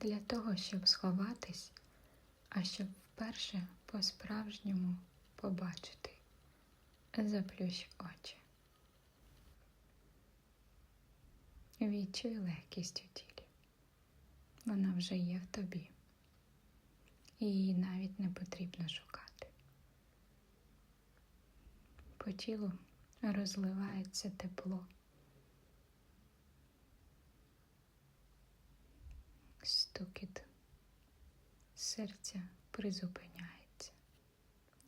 для того, щоб сховатись, а щоб вперше по-справжньому побачити. Заплющ очі. Відчуй легкість у тілі. Вона вже є в тобі. Її навіть не потрібно шукати. По тілу розливається тепло. Стукіт серця призупиняється.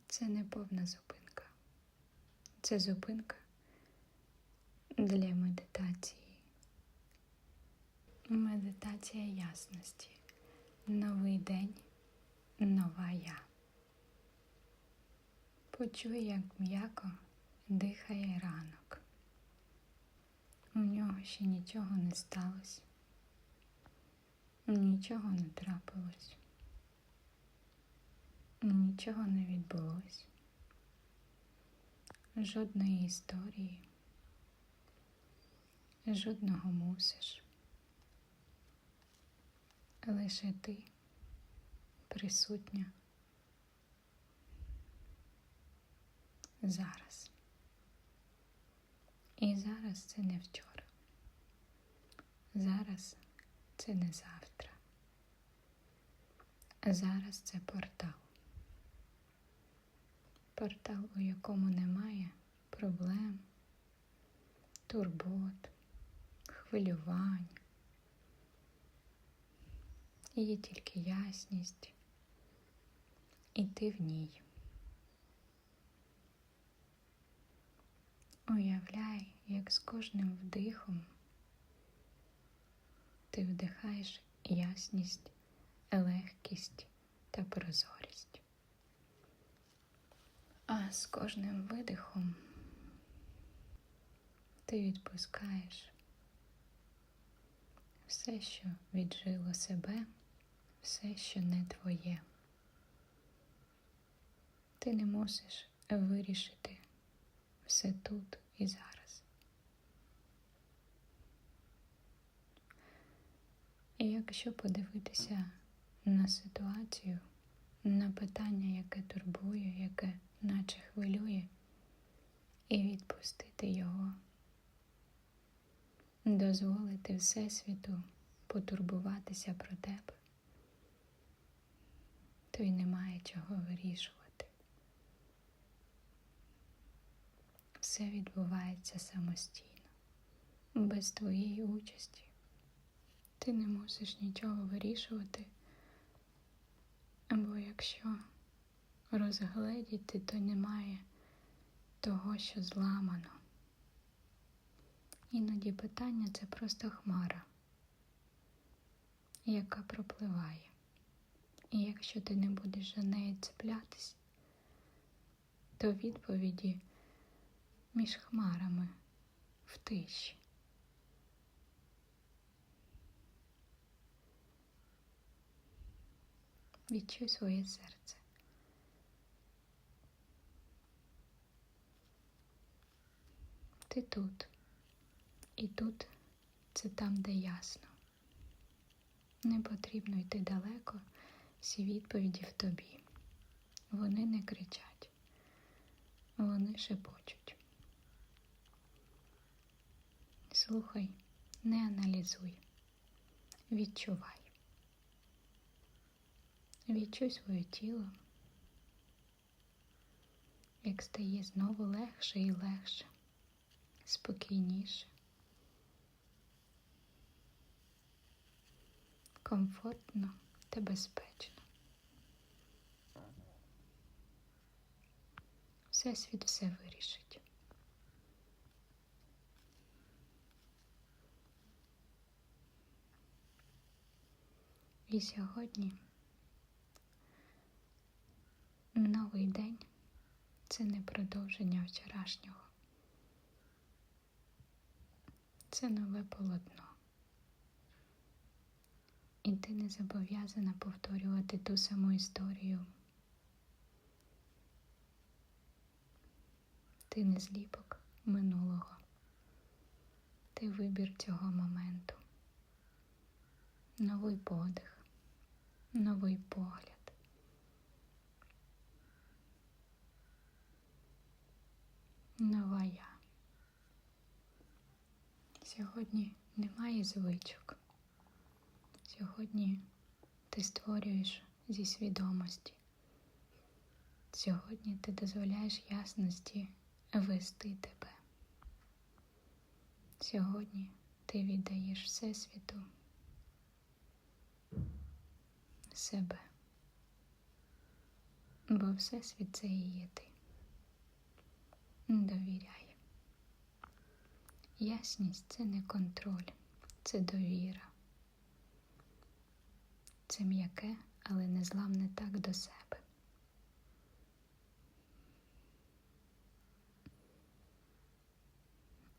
Це не повна зупинка. Це зупинка для медитації. Медитація ясності. Новий день, нова я. Почуй, як м'яко дихає ранок. У нього ще нічого не сталося, нічого не трапилось, нічого не відбулось, жодної історії, жодного мусиш. Лише ти присутня зараз. І зараз це не вчора. Зараз це не завтра. А Зараз це портал. Портал, у якому немає проблем, турбот, хвилювань. Є тільки ясність, і ти в ній. Уявляй, як з кожним вдихом ти вдихаєш ясність, легкість та прозорість. А з кожним видихом ти відпускаєш все, що віджило себе, все, що не твоє. Ти не мусиш вирішити все тут і зараз. І якщо подивитися на ситуацію, на питання, яке турбує, яке наче хвилює, і відпустити його, дозволити Всесвіту потурбуватися про тебе, то й немає чого вирішувати. Все відбувається самостійно, без твоєї участі. Ти не мусиш нічого вирішувати, або якщо розгледіти, то немає того, що зламано. Іноді питання це просто хмара, яка пропливає. І якщо ти не будеш за нею цеплятись, то відповіді між хмарами в тиші. Відчуй своє серце. Ти тут. І тут це там, де ясно. Не потрібно йти далеко, всі відповіді в тобі. Вони не кричать, вони шепочуть. Слухай, не аналізуй, відчувай. Відчуй своє тіло, як стає знову легше і легше, спокійніше, комфортно та безпечно. Всесвіт все вирішить. І сьогодні новий день це не продовження вчорашнього. Це нове полотно. І ти не зобов'язана повторювати ту саму історію. Ти не зліпок минулого. Ти вибір цього моменту. Новий подих, новий погляд. Нова я. Сьогодні немає звичок. Сьогодні ти створюєш зі свідомості. Сьогодні ти дозволяєш ясності вести тебе. Сьогодні ти віддаєш Всесвіту себе. Бо Всесвіт це і є ти. Довіряй. Ясність це не контроль, це довіра. Це м'яке, але незламне так до себе.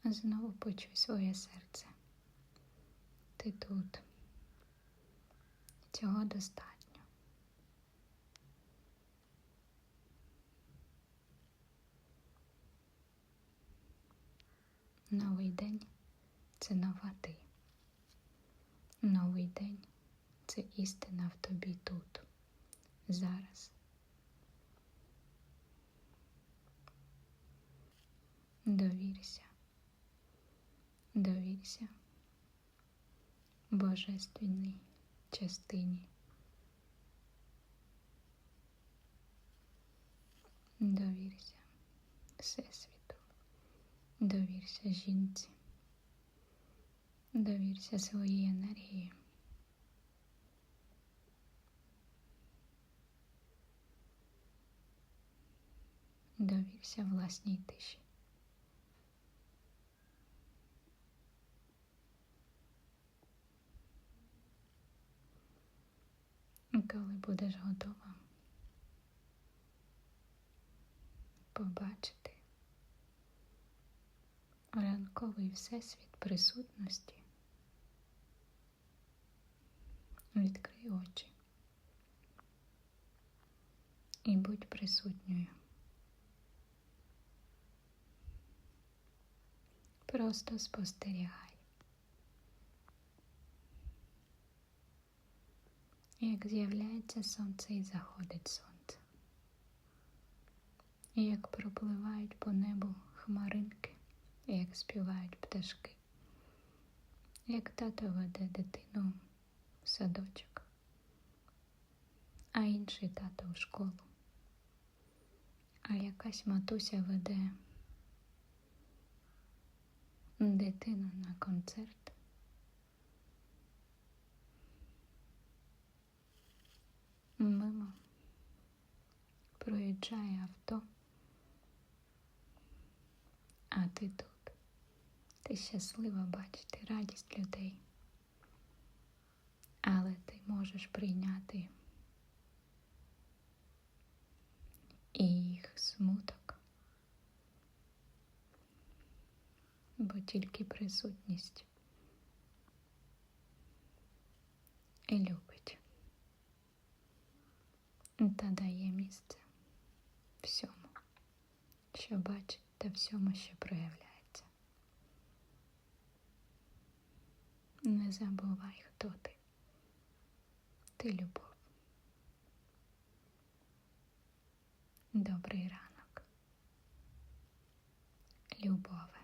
Знову почуй своє серце. Ти тут. Цього достатньо. Новий день це нова ти. Новий день це істина в тобі тут, зараз. Довірся, довірся божественній частині. Довірся Всесвіту, довірся жінці, довірся своїй енергії. Довірся власній тиші. Коли будеш готова побачити ранковий всесвіт присутності, відкрий очі і будь присутньою. Просто спостерігай. Як з'являється сонце і заходить сонце, і як пропливають по небу хмаринки, як співають пташки, як тато веде дитину в садочок, а інший тато в школу, а якась матуся веде дитину на концерт. Мимо проїжджає авто, а ти тут. Ти щаслива бачити радість людей, але ти можеш прийняти і їх смуток, бо тільки присутність і любить та дає місце всьому, що бачить та всьому, що проявляється. Забувай, хто ти. Ти любов. Добрий ранок. Любове.